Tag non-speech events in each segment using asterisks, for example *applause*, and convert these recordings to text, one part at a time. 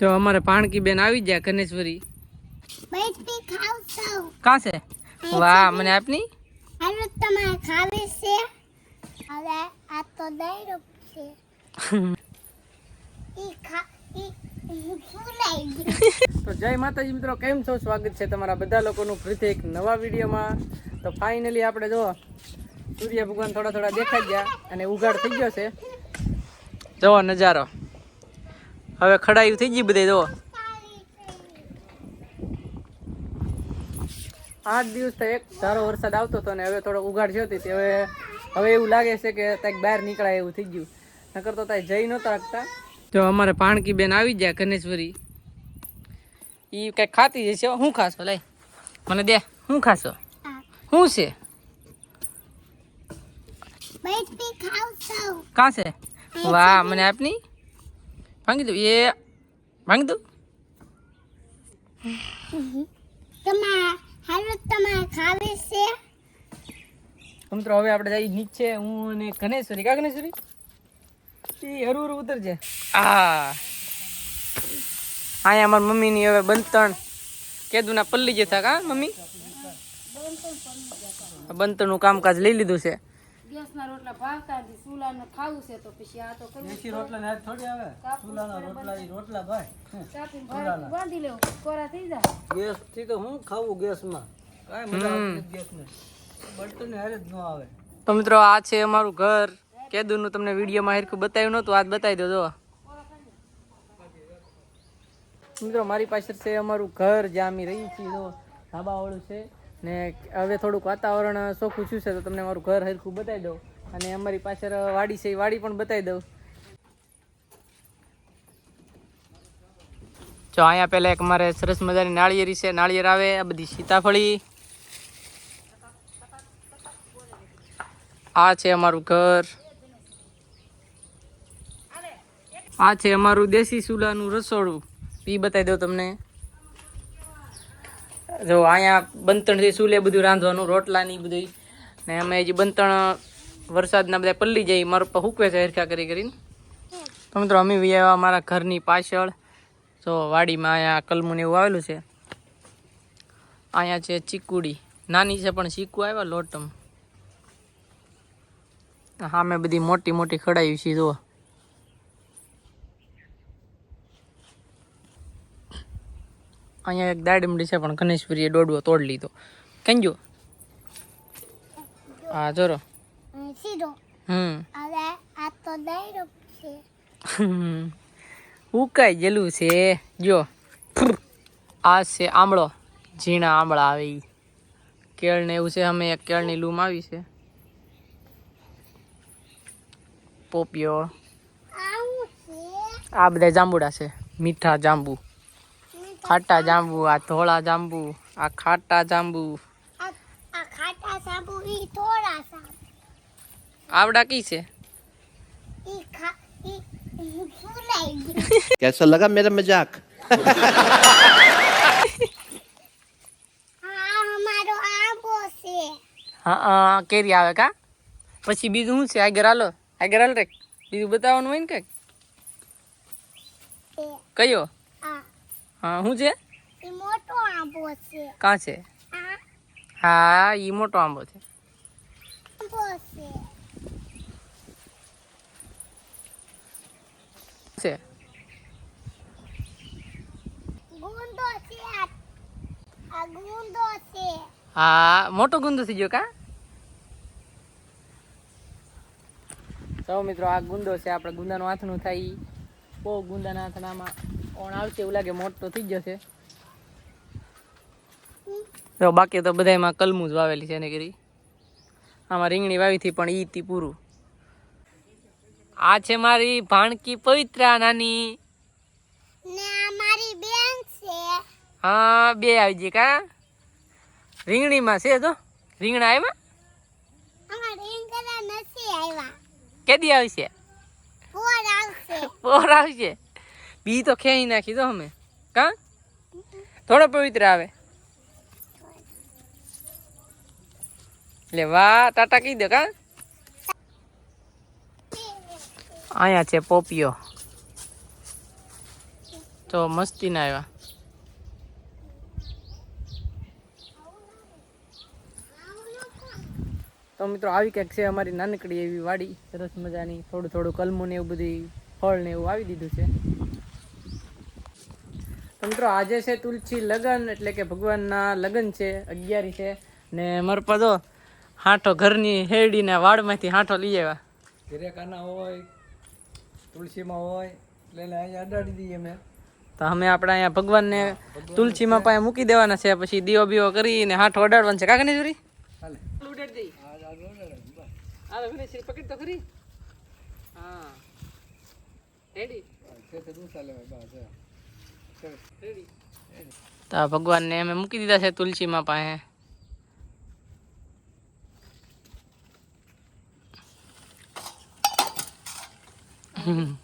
તો અમારે પાણકી બેન આવી ગયા ગણેશ્વરી કાં છે વાહ મને આપની? હાલો તમારે ખાવી છે. હવે આ તો દઈ છે. *laughs* ઈ ખા ઈ તો જય માતાજી મિત્રો કેમ છો? સ્વાગત છે તમારા બધા લોકોનું ફરીથી એક નવા વિડીયોમાં. તો ફાઇનલી આપણે જો સૂર્ય ભગવાન થોડા થોડા દેખાઈ ગયા અને ઉઘાડ થઈ ગયો છે. જવો નજારો. હવે ખડાયું થઈ ગઈ બધે દો આઠ દિવસ તો એક ધારો વરસાદ આવતો હતો ને હવે થોડો ઉઘાડ થયો હતી હવે હવે એવું લાગે છે કે ત્યાં બહાર નીકળાય એવું થઈ ગયું. નકર તો ત્યાં જઈ નહોતા રાખતા. જો અમારે પાણકી બેન આવી ગયા ગણેશ્વરી. ઈ કંઈક ખાતી જશે હું. ખાશો? લઈ મને દે. હું ખાશો? શું છે? કાં છે? વાહ મને આપની? ભાંગી દઉં એ ભાંગી દઉં મિત્રો હવે આપણે જઈ નીચે હું અને ગણેશ્વરી કા ગણેશ્વરી એ હરું હરું ઉતરજે આ અહીંયા અમારી મમ્મીની હવે બંતણ કેદુના પલ્લી જતા કા મમ્મી બંતણનું કામકાજ લઈ લીધું છે ગેસના રોટલા ભાવતા નથી ચૂલાનું ખાવું છે તો પછી આ તો કરી ચાપીને ભાઈ. બાંધી લેવું. કોરા થઈ જાય? ગેસથી તો હું ખાવું ગેસમાં? કાંઈ મજા આવતી નથી ગેસને. બળતણ હારે જ ન આવે. તો મિત્રો આ છે અમારું ઘર. કેદુનું તમને વિડીયોમાં હેરખું બતાવ્યું નહોતું આજ બતાવી દો જો મિત્રો મારી પાસે છે અમારું ઘર જ્યાં અમે રહી છીએ જો ધાબાવાળું છે. ને હવે થોડુંક વાતાવરણ ચોખ્ખું થયું છે તો તમને મારું ઘર હરખું બતાવી દઉં. અને અમારી પાછળ વાડી છે, એ વાડી પણ બતાવી દઉં. જો, અહીંયા પહેલાં એક મારે સરસ મજાની નાળિયેરી છે. નાળિયેર આવે, આ બધી સીતાફળી. આ છે અમારું ઘર. આ છે અમારું દેશી ચૂલાનું રસોડું. એ બતાવી દઉં તમને. જો અહીંયા બંતણથી ચૂલે બધું રાંધવાનું, રોટલાની બધું. ને અમે હજી બંતણ, વરસાદના બધા પલ્લી જાય, મારા પર હૂકવે છે હરખા કરી કરીને. તો મિત્રો, અમે આવ્યા મારા ઘરની પાછળ. જો વાડીમાં અહીંયા કલમુને એવું આવેલું છે. અહીંયા છે ચીકુડી. નાની છે પણ ચીકુ આવ્યા, લોટમ. હા મેં બધી મોટી મોટી ખડાવી છે, જુઓ. અહીંયા એક દાડમડી છે પણ ગણેશપુરીએ દોડવો તોડ લીધો. કેમ જો હા જોરો. સીધો. હમ. હવે આ તો છે. ઉકાઈ ગયેલું છે. જો. આ છે આંબળો ઝીણા આંબળા આવે કેળ ને એવું છે અમે એક કેળની લૂમ આવી છે. પોપિયો. આ બધા જાંબુડા છે. મીઠા જાંબુ. ખાટા જાંબુ આ ધોળા જાંબુ આ ખાટા જાંબુ. આવડા કી છે? ઈ લગા મેરા મજાક? હા હા કેરી આવે કા? પછી બીજું શું છે? આગળ હાલો. આગળ હાલ રે. બીજું બતાવવાનું હોય ને કંઈક? કયો? હા શું છે? ઈ મોટો આંબો છે. કા છે? હા. ઈ મોટો આંબો છે. આંબો છે. ગુંદો છે આ ગુંદો છે. હા મોટો ગુંદો થઈ ગયો કા? સૌ મિત્રો આ ગુંદો છે આપણે ગુંદાનું આથણું થાય. બહુ ગુંદાના આથણામાં. ઓણ આવશે એવું લાગે મોટો થઈ જશે. તો બાકી તો બધાયમાં કલમું જ વાવેલી છે એને કરી આમાં રીંગણી વાવી હતી પણ ઈ તી પૂરું. આ છે મારી ભાણકી પવિત્રા નાની. ને આ મારી બેન છે. હા બે આવી ગઈ કા? રીંગણીમાં છે તો રીંગણા આવ્યા અમાર રીંગણા નથી કેદી આવશે? પોર આવશે? બી તો ખેઈ નાખી દો અમે. કા? થોડો પવિત્ર આવે. લે વાહ, ટાટા કહી દો, કા? અહીંયા છે પોપિયો તો મસ્તી ના આવ્યા તો મિત્રો આવી કંઈક છે અમારી નાનકડી એવી વાડી. સરસ મજાની, થોડું થોડું કલમું ને એવું બધું, ફળ ને એવું આવી દીધું છે. તો મિત્રો આજે છે તુલસી લગ્ન એટલે કે ભગવાનના લગ્ન છે અગિયારી છે. ને મરપા તો હાંઠો ઘરની હેડીને વાડમાંથી હાંઠો લઈ આવ્યા. ઘરે હોય તુલસીમાં હોય એટલે અહીંયા અડાડી દઈએ અમે. તો અમે આપણે અહીંયા ભગવાનને તુલસીમાં પાસે મૂકી દેવાના છે પછી દીવો બીવો કરીને હાંઠો અડાડવાનો છે. કાકાની જોરી પકડ તો ખરી. હા. રેડી. છે તો ભગવાનને અમે મૂકી દીધા છે તુલસીમાં પાસે હમ.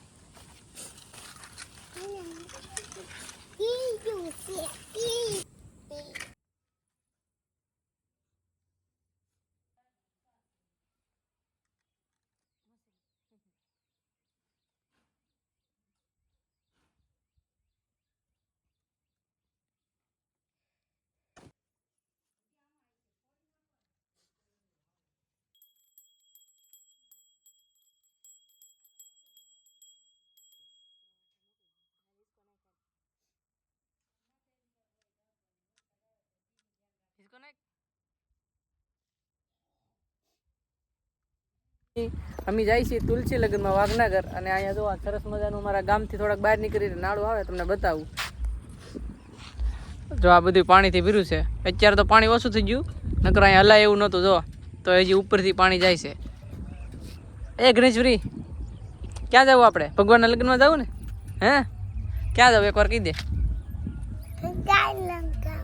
અમે જાય છીએ તુલસી લગ્નમાં વાઘનગર અને અહીંયા જો આ સરસ મજાનું મારા ગામથી થોડાક બહાર નીકળીને નાળું આવે તમને બતાવું. જો આ બધું પાણીથી ભીરું છે. અત્યારે તો પાણી ઓછું થઈ ગયું નકર અહીંયા હલાય એવું નહોતું જો. તો હજી ઉપરથી પાણી જાય છે. એ ગણેશભરી ક્યાં જવું આપણે? ભગવાનના લગ્નમાં જવું ને? હે? ક્યાં જવું? એકવાર કહી દે. ગાયલંકા.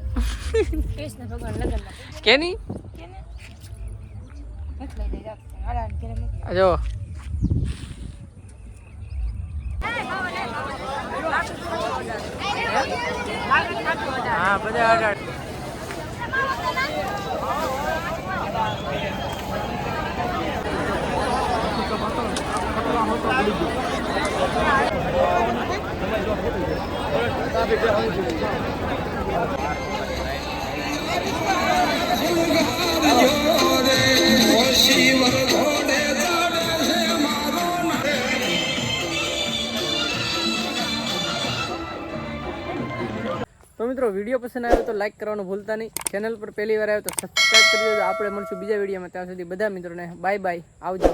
કૃષ્ણ ભગવાન લગ્નમાં કે નહીં મોકલાઈ દે જાઓ. હાડા ને ઘરે મોકલી આ જો હા બધા અઢાર તો મિત્રો, વીડિયો પસંદ આવ્યો તો લાઈક કરવાનું ભૂલતા નહીં. ચેનલ પર પહેલી વાર આવ્યો તો સબસ્ક્રાઈબ કરી દેજો. આપણે મળશું બીજા વિડીયોમાં. ત્યાં સુધી બધા મિત્રોને બાય બાય આવજો.